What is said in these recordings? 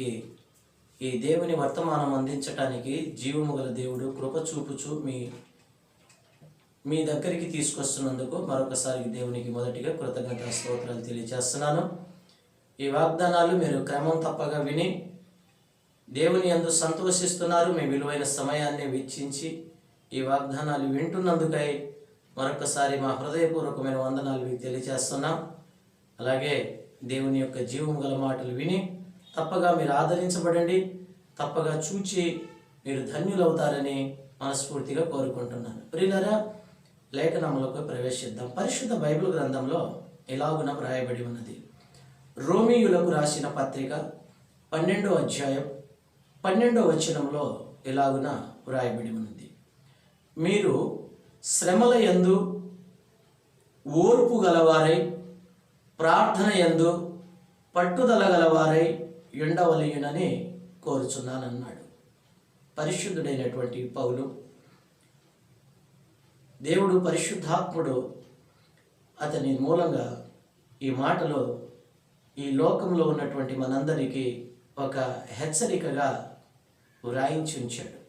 అందరికీ ఈ దేవుని వర్తమానం అందించటానికి జీవము గల దేవుడు కృప చూపుచు మీ మీ దగ్గరికి తీసుకొస్తున్నందుకు మరొకసారి దేవునికి మొదటిగా కృతజ్ఞత స్తోత్రాలు తెలియజేస్తున్నాను. ఈ వాగ్దానాలు మీరు క్రమం తప్పగా విని దేవుని యందు సంతోషిస్తున్నారు. మీ విలువైన సమయాన్ని వెచ్చించి ఈ వాగ్దానాలు వింటున్నందుకై మరొకసారి మా హృదయపూర్వకమైన వందనాలు మీకు తెలియజేస్తున్నాం. అలాగే దేవుని యొక్క జీవం గల మాటలు విని తప్పగా మీరు ఆదరించబడండి తప్పగా చూచి మీరు ధన్యులవుతారని మనస్ఫూర్తిగా కోరుకుంటున్నాను. ప్రియులరా లేఖనములకు ప్రవేశిద్దాం. పరిశుద్ధ బైబిల్ గ్రంథంలో ఇలాగున వ్రాయబడి ఉన్నది. రోమియులకు రాసిన పత్రిక పన్నెండో అధ్యాయం పన్నెండో వచనంలో ఇలాగున వ్రాయబడి ఉన్నది. మీరు శ్రమల యందు ఓర్పు గలవారై ప్రార్థన యందు పట్టుదల గలవారై ఉండవలయునని కోరుచున్నానన్నాడు. పరిశుద్ధుడైనటువంటి పౌలు దేవుడు పరిశుద్ధాత్ముడు అతని మూలంగా ఈ మాటలో ఈ లోకంలో ఉన్నటువంటి మనందరికీ ఒక హెచ్చరికగా వ్రాయించి ఉంచాడు.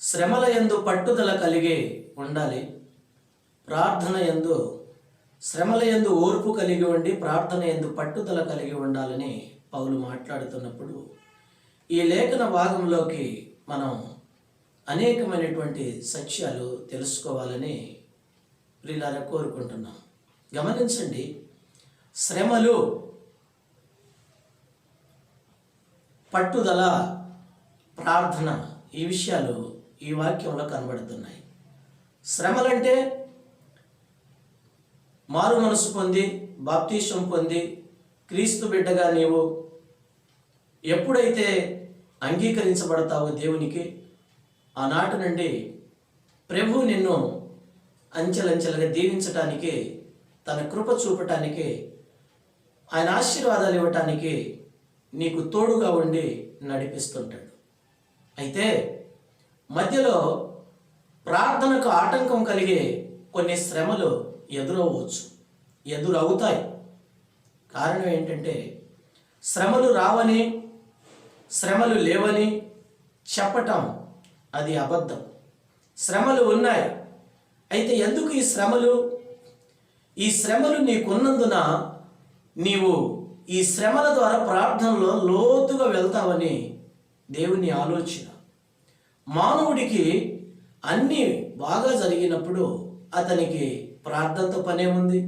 శ్రమల యందు పట్టుదల కలిగి ఉండాలి ప్రార్థన యందు శ్రమల ఎందు ఓర్పు కలిగి ఉండి ప్రార్థన ఎందు పట్టుదల కలిగి ఉండాలని పౌలు మాట్లాడుతున్నప్పుడు ఈ లేఖన భాగంలోకి మనం అనేకమైనటువంటి సత్యాలు తెలుసుకోవాలని ప్రియులారా కోరుకుంటున్నాం. గమనించండి శ్రమలు పట్టుదల ప్రార్థన ఈ విషయాలు ఈ వాక్యంలో కనబడుతున్నాయి. శ్రమలంటే మారు మనసు పొంది బాప్తీశం పొంది క్రీస్తు బిడ్డగా నీవు ఎప్పుడైతే అంగీకరించబడతావో దేవునికి ఆనాటి నుండి ప్రభు నిన్ను అంచెలంచెలుగా దీవించటానికి తన కృప చూపటానికి ఆయన ఆశీర్వాదాలు ఇవ్వటానికి నీకు తోడుగా ఉండి నడిపిస్తుంటాడు. అయితే మధ్యలో ప్రార్థనకు ఆటంకం కలిగే కొన్ని శ్రమలు ఎదురవ్వచ్చు. ఎదురవుతాయి. కారణం ఏంటంటే శ్రమలు రావని శ్రమలు లేవని చెప్పటం అది అబద్ధం. శ్రమలు ఉన్నాయి. అయితే ఎందుకు ఈ శ్రమలు? ఈ శ్రమలు నీకున్నందున నీవు ఈ శ్రమల ద్వారా ప్రార్థనలో లోతుగా వెళ్తావని దేవుని ఆలోచన. మానవుడికి అన్నీ బాగా జరిగినప్పుడు అతనికి ప్రార్థనతో పనేముంది?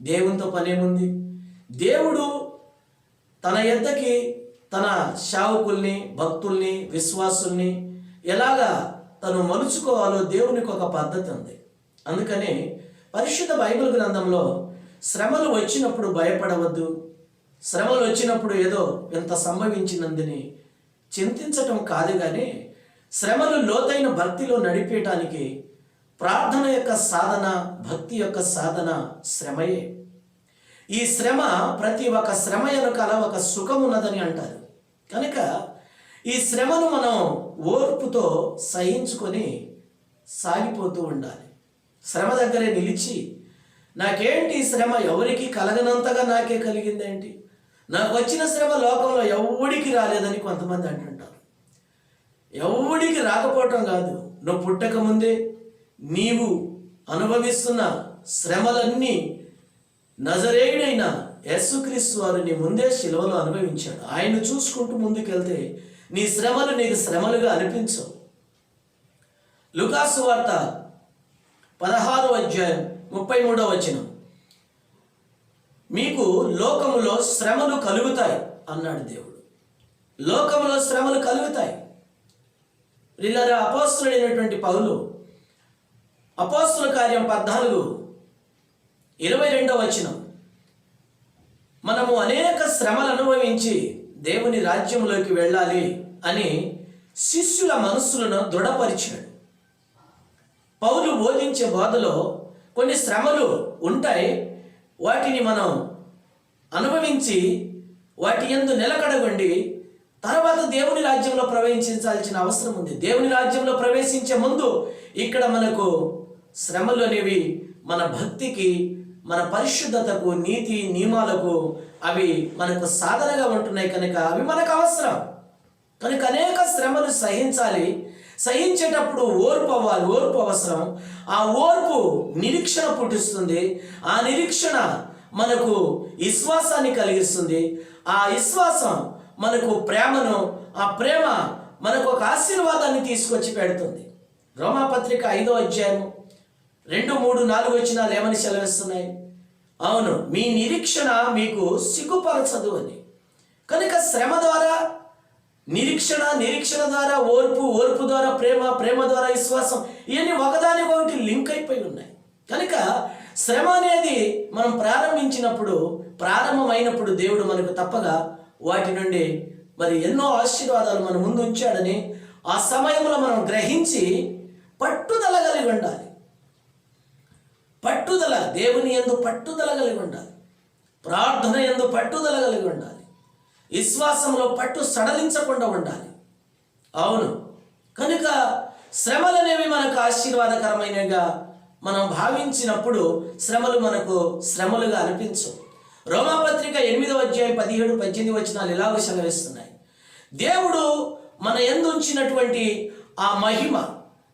దేవునితో పనేముంది? దేవుడు తన ఎద్దకి తన శావకుల్ని భక్తుల్ని విశ్వాసుల్ని ఎలాగా తను మలుచుకోవాలో దేవునికి ఒక పద్ధతి ఉంది. అందుకని పరిశుద్ధ బైబిల్ గ్రంథంలో శ్రమలు వచ్చినప్పుడు భయపడవద్దు. శ్రమలు వచ్చినప్పుడు ఏదో ఎంత సంభవించినందుని చింతించటం కాదు కానీ శ్రమలు లోతైన భక్తిలో నడిపేయటానికి ప్రార్థన యొక్క సాధన భక్తి యొక్క సాధన శ్రమయే. ఈ శ్రమ ప్రతి ఒక్క శ్రమ వెనకాల ఒక సుఖం ఉన్నదని అంటారు. కనుక ఈ శ్రమను మనం ఓర్పుతో సహించుకొని సాగిపోతూ ఉండాలి. శ్రమ దగ్గరే నిలిచి నాకేంటి ఈ శ్రమ? ఎవరికి కలగనంతగా నాకే కలిగిందేంటి? నాకు వచ్చిన శ్రమ లోకంలో ఎవడికి రాలేదని కొంతమంది అంటుంటారు. ఎవడికి రాకపోవటం కాదు. నువ్వు పుట్టక ముందే నీవు అనుభవిస్తున్న శ్రమలన్నీ నజరేయుడైన యేసుక్రీస్తు వారు నీ ముందే శిలువలో అనుభవించాడు. ఆయన చూసుకుంటూ ముందుకెళ్తే నీ శ్రమలు నీకు శ్రమలుగా అనిపించవు. లుకాసు వార్త పదహారు అధ్యాయం ముప్పై మూడో వచనం. మీకు లోకములో శ్రమలు కలుగుతాయి అన్నాడు దేవుడు. లోకములో శ్రమలు కలుగుతాయి. వీళ్ళరా అపోస్తుడైనటువంటి పౌలు అపోస్తుల కార్యం పద్నాలుగు ఇరవై రెండవ వచనం. మనము అనేక శ్రమలు అనుభవించి దేవుని రాజ్యంలోకి వెళ్ళాలి అని శిష్యుల మనస్సులను దృఢపరిచాడు. పౌలు బోధించే బోధలో కొన్ని శ్రమలు ఉంటాయి. వాటిని మనం అనుభవించి వాటి ఎందు నిలకడగొండి తర్వాత దేవుని రాజ్యంలో ప్రవేశించాల్సిన అవసరం ఉంది. దేవుని రాజ్యంలో ప్రవేశించే ముందు ఇక్కడ మనకు శ్రమలు అనేవి మన భక్తికి మన పరిశుద్ధతకు నీతి నియమాలకు అవి మనకు సాధనగా ఉంటున్నాయి కనుక అవి మనకు అవసరం. కనుక అనేక శ్రమలు సహించాలి. సహించేటప్పుడు ఓర్పు అవ్వాలి ఓర్పు అవసరం. ఆ ఓర్పు నిరీక్షణ పుట్టిస్తుంది. ఆ నిరీక్షణ మనకు విశ్వాసాన్ని కలిగిస్తుంది. ఆ విశ్వాసం మనకు ప్రేమను ఆ ప్రేమ మనకు ఒక ఆశీర్వాదాన్ని తీసుకొచ్చి పెడుతుంది. రోమాపత్రిక ఐదో అధ్యాయము. రెండు మూడు నాలుగు వచ్చినాలు ఏమని సెలవిస్తున్నాయి? అవును మీ నిరీక్షణ మీకు సిగ్గుపరచదు అని కనుక శ్రమ ద్వారా నిరీక్షణ నిరీక్షణ ద్వారా ఓర్పు ఓర్పు ద్వారా ప్రేమ ప్రేమ ద్వారా విశ్వాసం ఇవన్నీ ఒకదానికొకటి లింక్ అయిపోయి ఉన్నాయి. కనుక శ్రమ అనేది మనం ప్రారంభించినప్పుడు ప్రారంభమైనప్పుడు దేవుడు మనకు తప్పగా వాటి నుండి మరి ఎన్నో ఆశీర్వాదాలు మన ముందు ఉంచాడని ఆ సమయంలో మనం గ్రహించి పట్టుదల కలిగి ఉండాలి. పట్టుదల దేవుని ఎందు పట్టుదల కలిగి ఉండాలి. ప్రార్థన ఎందు పట్టుదల కలిగి ఉండాలి. విశ్వాసంలో పట్టు సడలించకుండా ఉండాలి. అవును. కనుక శ్రమలు అనేవి మనకు ఆశీర్వాదకరమైనగా మనం భావించినప్పుడు శ్రమలు మనకు శ్రమలుగా అనిపించవు రోమాపత్రిక ఎనిమిదవ అధ్యాయం పదిహేడు పద్దెనిమిది వచనాలు ఇలాగ సెలవిస్తున్నాయి. దేవుడు మన ఎందు ఉంచినటువంటి ఆ మహిమ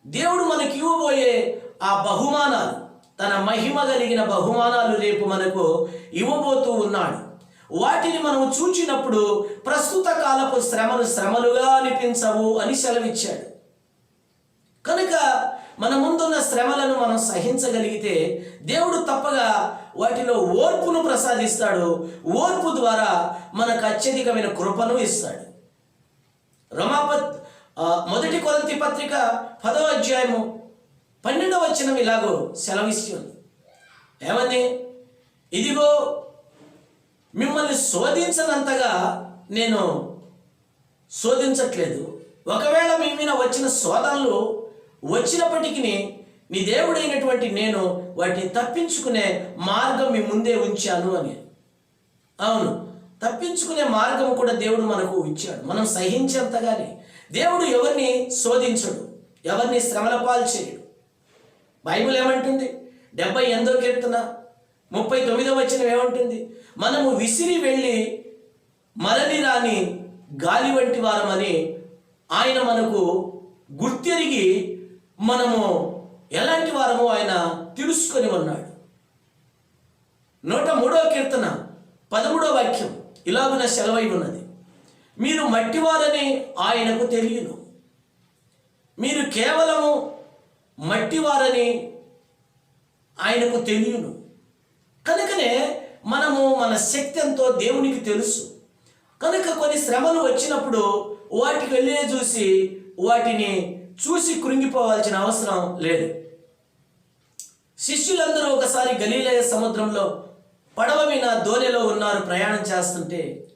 దేవుడు మనకి ఇవ్వబోయే ఆ బహుమానాలు తన మహిమ కలిగిన బహుమానాలు రేపు మనకు ఇవ్వబోతూ ఉన్నాడు. వాటిని మనం చూచినప్పుడు ప్రస్తుత కాలపు శ్రమలు శ్రమలుగా అనిపించవు అని సెలవిచ్చాడు. కనుక మన ముందున్న శ్రమలను మనం సహించగలిగితే దేవుడు తప్పగా వాటిలో ఓర్పును ప్రసాదిస్తాడు. ఓర్పు ద్వారా మనకు అత్యధికమైన కృపను ఇస్తాడు. రమాపత్ మొదటి కొలతి పత్రిక పదవ అధ్యాయము పన్నెండవ వచనం ఇలాగో సెలవిస్తుంది. ఏమని ఇదిగో మిమ్మల్ని శోధించనంతగా నేను శోధించట్లేదు. ఒకవేళ మీ మీద వచ్చిన శోధనలు వచ్చినప్పటికీ నీ దేవుడైనటువంటి నేను వాటిని తప్పించుకునే మార్గం మీ ముందే ఉంచాను అని. అవును తప్పించుకునే మార్గం కూడా దేవుడు మనకు ఇచ్చాడు. మనం సహించేంతగానే దేవుడు ఎవరిని శోధించడు? ఎవరిని శ్రమల పాలు చేయడు? బైబిల్ ఏమంటుంది? డెబ్బై ఎనిమిదో కీర్తన ముప్పై తొమ్మిదో వచ్చిన ఏమంటుంది? మనము విసిరి వెళ్ళి మరలి రాని గాలి వంటి వారమని ఆయన మనకు గుర్తెరిగి మనము ఎలాంటి వారము ఆయన తెలుసుకొని ఉన్నాడు. నూట మూడవ కీర్తన పదమూడవ వాక్యం ఇలాగున సెలవై ఉన్నది. మీరు మట్టివారని ఆయనకు తెలియను. మీరు కేవలము మట్టివారని ఆయనకు తెలియను. కనుకనే మనము మన శక్తి ఎంతో దేవునికి తెలుసు. కనుక కొన్ని శ్రమలు వచ్చినప్పుడు వాటికి వెళ్ళే చూసి వాటిని చూసి కృంగిపోవాల్సిన అవసరం లేదు. శిష్యులందరూ ఒకసారి గలీలయ సముద్రంలో పడవ మీద దోణిలో ఉన్నారు ప్రయాణం చేస్తుంటే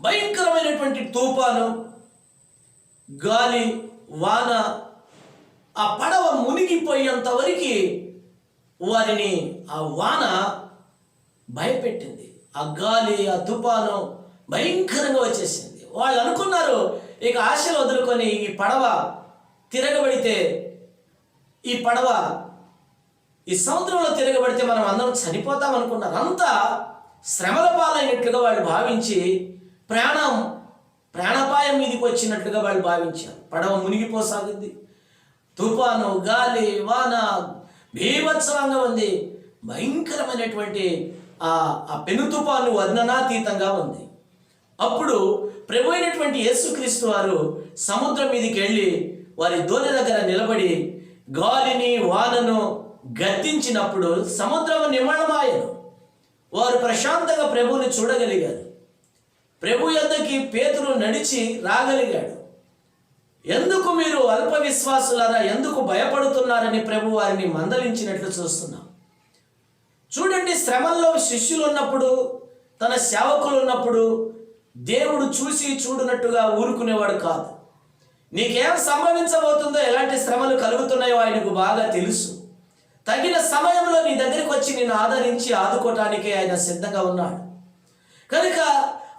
భయంకరమైనటువంటి తుఫాను గాలి వాన ఆ పడవ మునిగిపోయేంత వరకు వారిని ఆ వాన భయపెట్టింది. ఆ గాలి ఆ తుఫాను భయంకరంగా వచ్చేసింది. వాళ్ళు అనుకున్నారు ఇక ఆశలు వదులుకొని ఈ పడవ తిరగబడితే ఈ పడవ ఈ సముద్రంలో తిరగబడితే మనం అందరం చనిపోతాం అనుకున్నారు. అంతా శ్రమల పాలైనట్లుగా వాళ్ళు భావించి ప్రాణం ప్రాణపాయం మీదకి వచ్చినట్లుగా వాళ్ళు భావించారు. పడవ మునిగిపోసాగింది. తుఫాను గాలి వాన బీభత్సవంగా ఉంది. భయంకరమైనటువంటి ఆ ఆ పెను తుఫాను వర్ణనాతీతంగా ఉంది. అప్పుడు ప్రభు అయినటువంటి యేసుక్రీస్తు వారు సముద్రం మీదకి వెళ్ళి వారి దోణి దగ్గర నిలబడి గాలిని వానను గద్దించినప్పుడు సముద్రం నిమళమాయను వారు ప్రశాంతంగా ప్రభువుని చూడగలిగారు. ప్రభు యొద్దకి పేతురు నడిచి రాగలిగాడు. ఎందుకు మీరు అల్ప విశ్వాసులారా ఎందుకు భయపడుతున్నారని ప్రభు వారిని మందలించినట్లు చూస్తున్నాం. చూడండి శ్రమల్లో శిష్యులు ఉన్నప్పుడు తన సేవకులు ఉన్నప్పుడు దేవుడు చూసి చూడనట్టుగా ఊరుకునేవాడు కాదు. నీకేం సంభవించబోతుందో ఎలాంటి శ్రమలు కలుగుతున్నాయో ఆయనకు బాగా తెలుసు. తగిన సమయంలో నీ దగ్గరికి వచ్చి నిన్ను ఆదరించి ఆదుకోవటానికే ఆయన సిద్ధంగా ఉన్నాడు. కనుక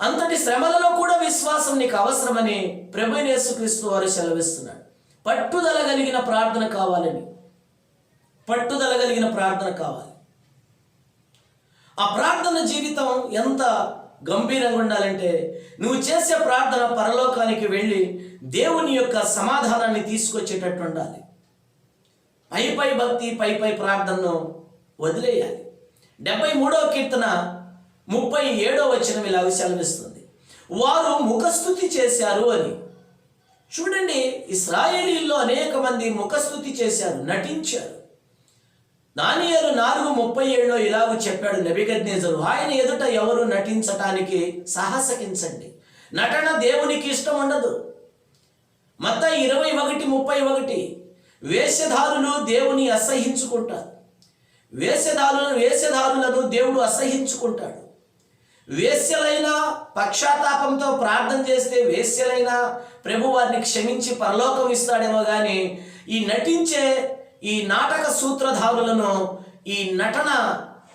అంతటి శ్రమలలో కూడా విశ్వాసం నీకు అవసరమని ప్రభు యేసుక్రీస్తు వారు సెలవిస్తున్నాడు పట్టుదల కలిగిన ప్రార్థన కావాలని. పట్టుదల కలిగిన ప్రార్థన కావాలి. ఆ ప్రార్థన జీవితం ఎంత గంభీరంగా ఉండాలంటే నువ్వు చేసే ప్రార్థన పరలోకానికి వెళ్ళి దేవుని యొక్క సమాధానాన్ని తీసుకొచ్చేటట్టు ఉండాలి. పై పై భక్తి పై పై ప్రార్థనను వదిలేయాలి. డెబ్బై మూడవ కీర్తన ముప్పై ఏడో వచనం ఇలా సెలవిస్తుంది వారు ముఖస్థుతి చేశారు అని. చూడండి ఇస్రాయేలీల్లో అనేక మంది ముఖస్థుతి చేశారు నటించారు. దానియేలు నాలుగు ముప్పై ఏడులో ఇలాగ చెప్పాడు నెబిగద్నేజరు ఆయన ఎదుట ఎవరు నటించటానికి సాహసకించండి. నటన దేవునికి ఇష్టం ఉండదు. మత ఇరవై ఒకటి ముప్పై ఒకటి. వేషధారులు దేవుని అసహించుకుంటారు. వేషధారులను వేషధారులను దేవుడు అసహించుకుంటాడు. వేశ్యలైన పక్షాతాపంతో ప్రార్థన చేస్తే వేశ్యలైన ప్రభు వారిని క్షమించి పరలోకం ఇస్తాడేమో కానీ ఈ నటించే ఈ నాటక సూత్రధారులను ఈ నటన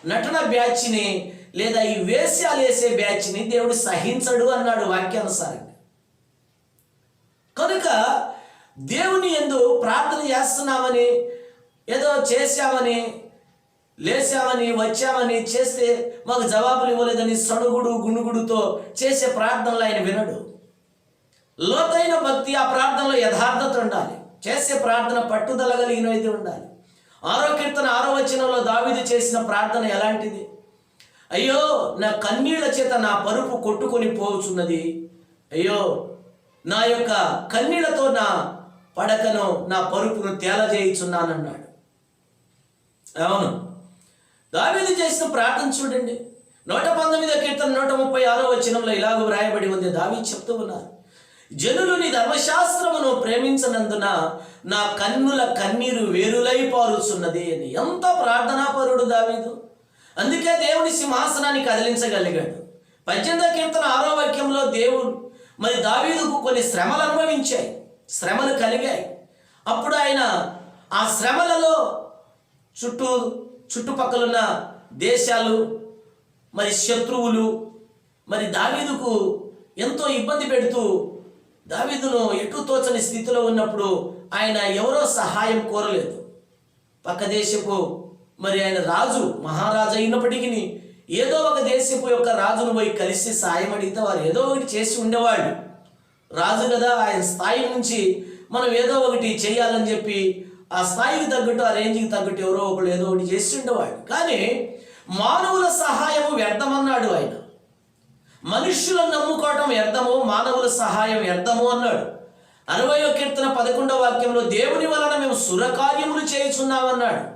నటన బ్యాచ్ని లేదా ఈ వేశ్యాలు వేసే బ్యాచ్ని దేవుడు సహించడు అన్నాడు వాక్యానుసారంగా. కనుక దేవుని ఎందు ప్రార్థన చేస్తున్నామని ఏదో చేశామని లేచామని వచ్చామని చేస్తే మాకు జవాబులు ఇవ్వలేదని సణుగుడు గుణుగుడుతో చేసే ప్రార్థనలు ఆయన వినడు. లోతైన భక్తి ఆ ప్రార్థనలో యథార్థత ఉండాలి. చేసే ప్రార్థన పట్టుదల కలిగినది ఉండాలి. ఆరో కీర్తన ఆరో వచనంలో దావీదు చేసిన ప్రార్థన ఎలాంటిది? అయ్యో నా కన్నీళ్ళ చేత నా పరుపు కొట్టుకొని పోవచ్చున్నది అయ్యో నా యొక్క కన్నీళ్ళతో నా పడకను నా పరుపును తేలజేయుచున్నానన్నాడు. అవును. దావీదు చేసిన ప్రార్థన చూడండి. నూట పంతొమ్మిదో కీర్తన నూట ముప్పై ఆరో వచనంలో ఇలాగ వ్రాయబడి ఉంది. దావి చెప్తూ ఉన్నారు. జనులు నీ ధర్మశాస్త్రమును ప్రేమించనందున నా కన్నుల కన్నీరు వేరులై పారుచున్నది అని. ఎంత ప్రార్థనాపరుడు దావీదు. అందుకే దేవుని సింహాసనాన్ని కదిలించగలిగాడు. పద్దెనిమిదో కీర్తన ఆరో వాక్యంలో దేవుడు మరి దావీదుకు కొన్ని శ్రమలు అనుభవించాయి. శ్రమలు కలిగాయి. అప్పుడు ఆయన ఆ శ్రమలలో చుట్టూ చుట్టుపక్కలున్న దేశాలు మరి శత్రువులు మరి దావీదుకు ఎంతో ఇబ్బంది పెడుతూ దావీదును ఎటు తోచని స్థితిలో ఉన్నప్పుడు ఆయన ఎవరో సహాయం కోరలేదు. పక్క దేశపు మరి ఆయన రాజు మహారాజు అయినప్పటికీ ఏదో ఒక దేశపు యొక్క రాజును పోయి కలిసి సాయం అడిగితే వారు ఏదో ఒకటి చేసి ఉండేవాళ్ళు. రాజు కదా ఆయన స్థాయి నుంచి మనం ఏదో ఒకటి చేయాలని చెప్పి ఆ స్థాయికి తగ్గట్టు ఆ రేంజ్కి తగ్గట్టు ఎవరో ఒకళ్ళు ఏదో ఒకటి చేస్తుండేవాడు కానీ మానవుల సహాయము వ్యర్థమన్నాడు ఆయన. మనుష్యులను నమ్ముకోవటం వ్యర్థము మానవుల సహాయం వ్యర్థము అన్నాడు. అరవయో కీర్తన పదకొండవ వాక్యంలో దేవుని వలన మేము సురకార్యములు చేయుచున్నామన్నాడు.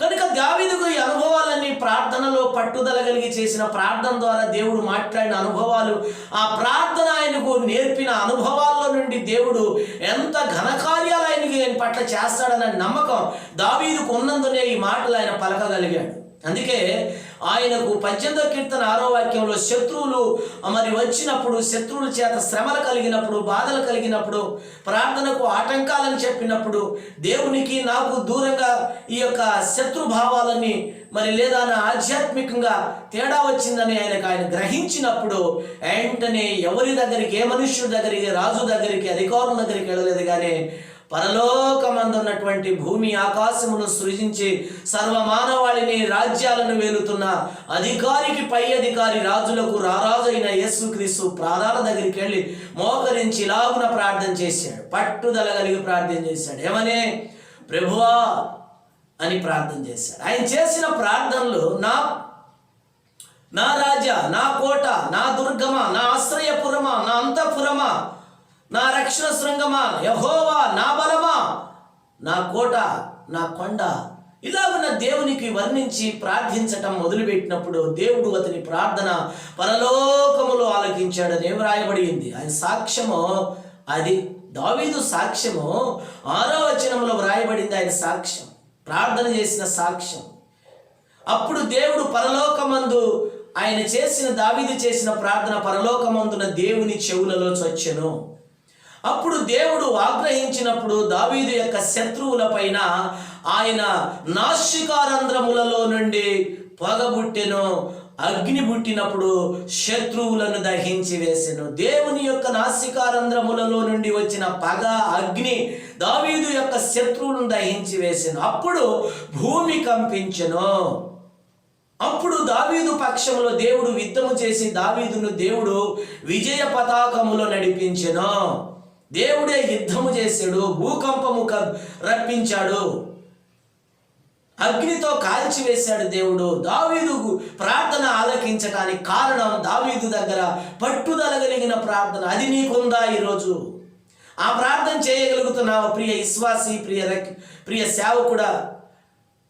కనుక దావీదుకు ఈ అనుభవాలన్నీ ప్రార్థనలో పట్టుదల కలిగి చేసిన ప్రార్థన ద్వారా దేవుడు మాట్లాడిన అనుభవాలు ఆ ప్రార్థన ఆయనకు నేర్పిన అనుభవాల్లో నుండి దేవుడు ఎంత ఘనకార్యాలు ఆయనకి ఆయన పట్ల చేస్తాడన్న నమ్మకం దావీదుకు ఉన్నందునే ఈ మాటలు ఆయన పలకగలిగాడు. అందుకే ఆయనకు పద్దెనిమిదో కీర్తన ఆరో వాక్యంలో శత్రువులు మరి వచ్చినప్పుడు శత్రువుల చేత శ్రమలు కలిగినప్పుడు బాధలు కలిగినప్పుడు ప్రార్థనకు ఆటంకాలని చెప్పినప్పుడు దేవునికి నాకు దూరంగా ఈ యొక్క శత్రు భావాలని మరి లేదా నా ఆధ్యాత్మికంగా తేడా వచ్చిందని ఆయనకు ఆయన గ్రహించినప్పుడు వెంటనే ఎవరి దగ్గరికి ఏ మనుష్యుడి దగ్గరికి రాజు దగ్గరికి అధికారుల దగ్గరికి వెళ్ళలేదు కానీ పరలోకమందున్నటువంటి భూమి ఆకాశమును సృజించి సర్వమానవాళిని రాజ్యాలను వేలుతున్న అధికారికి పై అధికారి రాజులకు రారాజైన యేసుక్రీస్తు ప్రాణాల దగ్గరికి వెళ్ళి మోకరించి లాగున ప్రార్థన చేశాడు. పట్టుదల కలిగి ప్రార్థన చేశాడు. ఏమనే? ప్రభువా అని ప్రార్థన చేశాడు. ఆయన చేసిన ప్రార్థనలు నా నా రాజా నా కోట నా దుర్గమ నా ఆశ్రయపురమా నా అంతఃపురమా నా రక్షణ శృంగమా? యహోవా నా బలమా? నా కోట నా కొండ. ఇలాగున్న దేవునికి వర్ణించి ప్రార్థించటం మొదలుపెట్టినప్పుడు దేవుడు అతని ప్రార్థన పరలోకములో ఆలకించాడని వ్రాయబడింది ఆయన సాక్ష్యము అది దావీదు సాక్ష్యము ఆరో వచనంలో వ్రాయబడింది ఆయన సాక్ష్యం ప్రార్థన చేసిన సాక్ష్యం. అప్పుడు దేవుడు పరలోకమందు ఆయన చేసిన దావీదు చేసిన ప్రార్థన పరలోకమందున దేవుని చెవులలో చొచ్చెను. అప్పుడు దేవుడు ఆగ్రహించినప్పుడు దావీదు యొక్క శత్రువుల పైన ఆయన నాశికారంధ్రములలో నుండి పొగబుట్టెను అగ్ని పుట్టినప్పుడు శత్రువులను దహించి వేసెను. దేవుని యొక్క నాసికారంధ్రములలో నుండి వచ్చిన పగ అగ్ని దావీదు యొక్క శత్రువులను దహించి వేసెను. అప్పుడు భూమి కంపించెను. అప్పుడు దావీదు పక్షంలో దేవుడు యుద్ధము చేసి దావీదును దేవుడు విజయ పతాకములో నడిపించెను. దేవుడే యుద్ధము చేశాడు భూకంపము క- రప్పించాడు. అగ్నితో కాల్చివేశాడు దేవుడు. దావీదు ప్రార్థన ఆలకించటానికి కారణం దావీదు దగ్గర పట్టుదల కలిగిన ప్రార్థన. అది నీకుందా ఈరోజు? ఆ ప్రార్థన చేయగలుగుతున్నావు ప్రియ విశ్వాసి ప్రియ రక్- ప్రియ సేవకుడా?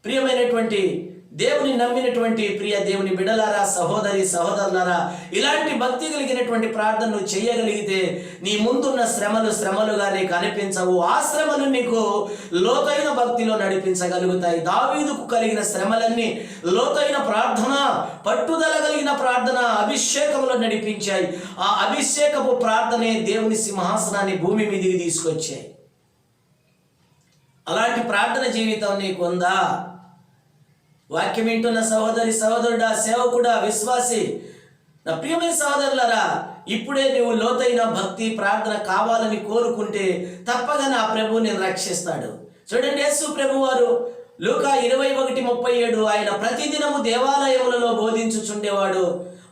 ప్రియమైనటువంటి దేవుని నమ్మినటువంటి ప్రియ దేవుని బిడలారా సహోదరి సహోదరులారా ఇలాంటి భక్తి కలిగినటువంటి ప్రార్థనలు చేయగలిగితే నీ ముందున్న శ్రమలు శ్రమలుగా నీకు అనిపించవు. ఆ శ్రమలు నీకు లోతైన భక్తిలో నడిపించగలుగుతాయి. దావీదుకు కలిగిన శ్రమలన్నీ లోతైన ప్రార్థన పట్టుదల కలిగిన ప్రార్థన అభిషేకంలో నడిపించాయి. ఆ అభిషేకపు ప్రార్థనే దేవుని సింహాసనాన్ని భూమి మీదికి తీసుకొచ్చాయి. అలాంటి ప్రార్థన జీవితం నీకు ఉందా వాక్యం వింటున్న సహోదరి సహోదరుడా సేవకుడా విశ్వాసి. నా ప్రియమైన సహోదరులరా ఇప్పుడే నువ్వు లోతైన భక్తి ప్రార్థన కావాలని కోరుకుంటే తప్పగా నా ప్రభు నేను రక్షిస్తాడు. చూడండి యేసు ప్రభు వారు లూకా ఇరవై ఒకటి ముప్పై ఏడు ఆయన ప్రతిదినము దేవాలయములలో బోధించుచుండేవాడు.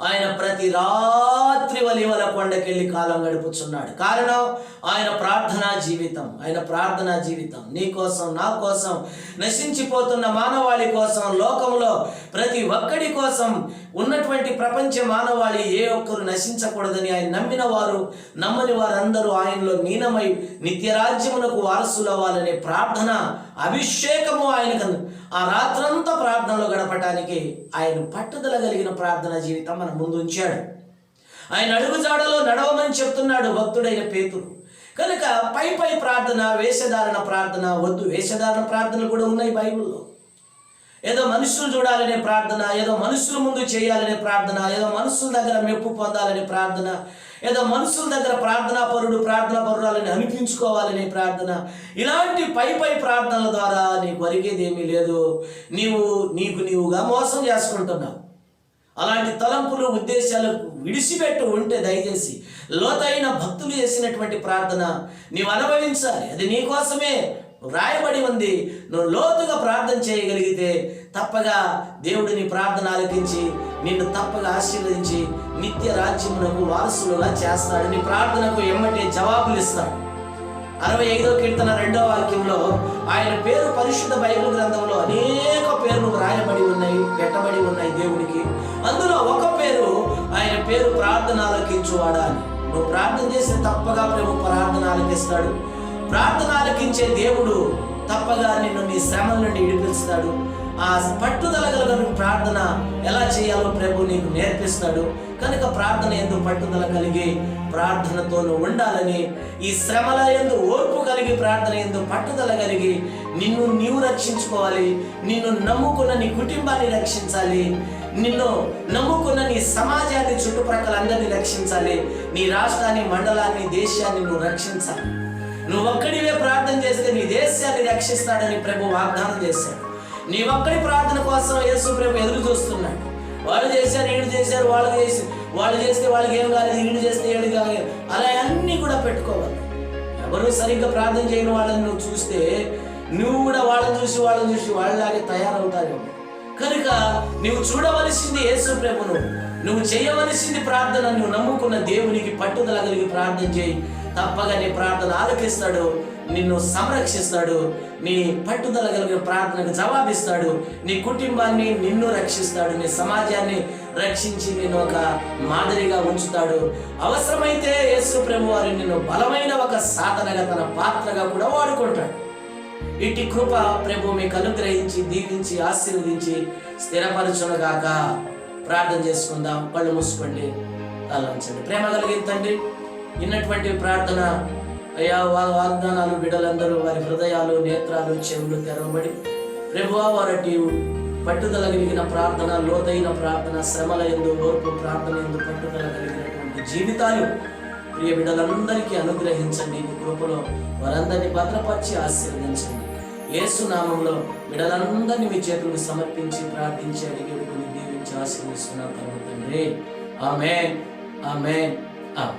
ఆయన ప్రతి రాత్రి వలివల కొండకెళ్ళి కాలం గడుపుచున్నాడు. కారణం ఆయన ప్రార్థనా జీవితం ఆయన ప్రార్థనా జీవితం. నీ కోసం నా కోసం నశించిపోతున్న మానవాళి కోసం లోకంలో ప్రతి ఒక్కడి కోసం ఉన్నటువంటి ప్రపంచ మానవాళి ఏ ఒక్కరు నశించకూడదని ఆయన నమ్మిన వారు నమ్మని వారందరూ ఆయనలో నీనమై నిత్యరాజ్యమునకు వారసులవ్వాలనే ప్రార్థన అభిషేకము ఆయనకు. ఆ రాత్రంతా ప్రార్థనలో గడపటానికి ఆయన పట్టుదల కలిగిన ప్రార్థన జీవితం మన ముందు ఉంచాడు. ఆయన అడుగుజాడలో నడవమని చెప్తున్నాడు భక్తుడైన పేతుడు కనుక పై పై ప్రార్థన వేషధారణ ప్రార్థన వద్దు వేషధారణ ప్రార్థనలు కూడా ఉన్నాయి బైబిల్లో. ఏదో మనుషులు చూడాలనే ప్రార్థన ఏదో మనుషుల ముందు చేయాలనే ప్రార్థన ఏదో మనుషుల దగ్గర మెప్పు పొందాలనే ప్రార్థన ఏదో మనుషుల దగ్గర ప్రార్థనా పరుడు ప్రార్థనా పరురాలని అనిపించుకోవాలనే ప్రార్థన. ఇలాంటి పై పై ప్రార్థనల ద్వారా నీకు ఒరిగేది ఏమీ లేదు. నీవు నీకు నీవుగా మోసం చేసుకుంటున్నావు. అలాంటి తలంపులు ఉద్దేశాలు విడిచిపెట్టు ఉంటే దయచేసి లోతైన భక్తులు చేసినటువంటి ప్రార్థన నీవు అనుభవించాలి. అది నీకోసమే రాయబడి ఉంది. నువ్వు లోతుగా ప్రార్థన చేయగలిగితే తప్పగా దేవుడు నీ ప్రార్థన ఆలకించి నిన్ను తప్పగా ఆశీర్వదించి నిత్య రాజ్యమునకు వారసులుగా చేస్తాడు నీ ప్రార్థనకు ఎమ్మటే జవాబులు ఇస్తాడు అరవై ఐదో కీర్తన రెండో వాక్యంలో ఆయన పేరు పరిశుద్ధ బైబిల్ గ్రంథంలో అనేక పేర్లు రాయబడి ఉన్నాయి పెట్టబడి ఉన్నాయి దేవునికి. అందులో ఒక పేరు ఆయన పేరు ప్రార్థన ఆలకించువాడా అని. నువ్వు ప్రార్థన చేస్తే తప్పగా ప్రభు ప్రార్థన ఆలకిస్తాడు ప్రార్థన ఆలకించే దేవుడు తప్పగా నిన్ను నీ శ్రమల నుండి విడిపిస్తాడు. ఆ పట్టుదల కలిగిన ప్రార్థన ఎలా చేయాలో ప్రభు నీకు నేర్పిస్తాడు. కనుక ప్రార్థన ఎందు పట్టుదల కలిగి ప్రార్థనతో ఉండాలని ఈ శ్రమల ఎందు ఓర్పు కలిగి ప్రార్థన ఎందు పట్టుదల కలిగి నిన్ను నీవు రక్షించుకోవాలి. నిన్ను నమ్ముకున్న నీ కుటుంబాన్ని రక్షించాలి. నిన్ను నమ్ముకున్న నీ సమాజాన్ని చుట్టుప్రక్కల అందరినీ రక్షించాలి. నీ రాష్ట్రాన్ని మండలాన్ని దేశాన్ని నువ్వు రక్షించాలి. నువ్వు ఒక్కడివే ప్రార్థన చేస్తే నీ దేశాన్ని రక్షిస్తాడని ప్రభు వాగ్దానం చేశాడు. నీ ఒక్కడి ప్రార్థన కోసం యేసు ప్రేమ ఎదురు చూస్తున్నాడు. వాళ్ళు చేశారు వీళ్ళు చేశారు వాళ్ళు చేసి వాళ్ళు చేస్తే వాళ్ళకి ఏం కాలేదు వీళ్ళు చేస్తే ఏడు కాలేదు. అలా అన్నీ కూడా పెట్టుకోవాలి ఎవరు సరిగ్గా ప్రార్థన చేయని వాళ్ళని నువ్వు చూస్తే నువ్వు కూడా వాళ్ళని చూసి వాళ్ళని చూసి వాళ్ళలాగే తయారవుతారేమో. కనుక నువ్వు చూడవలసింది యేసు ప్రేమను నువ్వు చేయవలసింది ప్రార్థన నువ్వు నమ్ముకున్న దేవునికి పట్టుదల కలిగి ప్రార్థన చేయి. తప్పగా నీ ప్రార్థన ఆలకిస్తాడు. నిన్ను సంరక్షిస్తాడు. నీ పట్టుదల కలిగిన ప్రార్థనకు జవాబిస్తాడు. నీ కుటుంబాన్ని నిన్ను రక్షిస్తాడు. నీ సమాజాన్ని రక్షించి నేను ఒక మాదిరిగా ఉంచుతాడు. అవసరమైతే యేసు ప్రభు వారు నిన్ను బలమైన ఒక సాధనగా తన పాత్రగా కూడా వాడుకుంటాడు. ఇట్టి కృప ప్రభు మీకు అనుగ్రహించి దీవించి ఆశీర్వదించి స్థిరపరచునగాక. ప్రార్థన చేసుకుందాం. కళ్ళు మూసుకోండి. తలంచండి ప్రేమ కలిగిన తండ్రి విన్నటువంటి ప్రార్థన అయ్యా వా వాగ్దానాలు బిడలందరూ వారి హృదయాలు నేత్రాలు చెవులు తెరవబడి ప్రభువా వారటి పట్టుదల కలిగిన ప్రార్థన లోతైన ప్రార్థన శ్రమల ఎందు ఓర్పు ప్రార్థన ఎందు పట్టుదల కలిగినటువంటి జీవితాలు ప్రియ బిడ్డలందరికీ అనుగ్రహించండి. మీ కృపలో వారందరినీ భద్రపరిచి ఆశీర్వదించండి. యేసు నామంలో బిడ్డలందరినీ మీ చేతులకు సమర్పించి ప్రార్థించి అడిగి వేడుకొని దీవించి దీవించి తండ్రి. ఆమె ఆమె ఆమె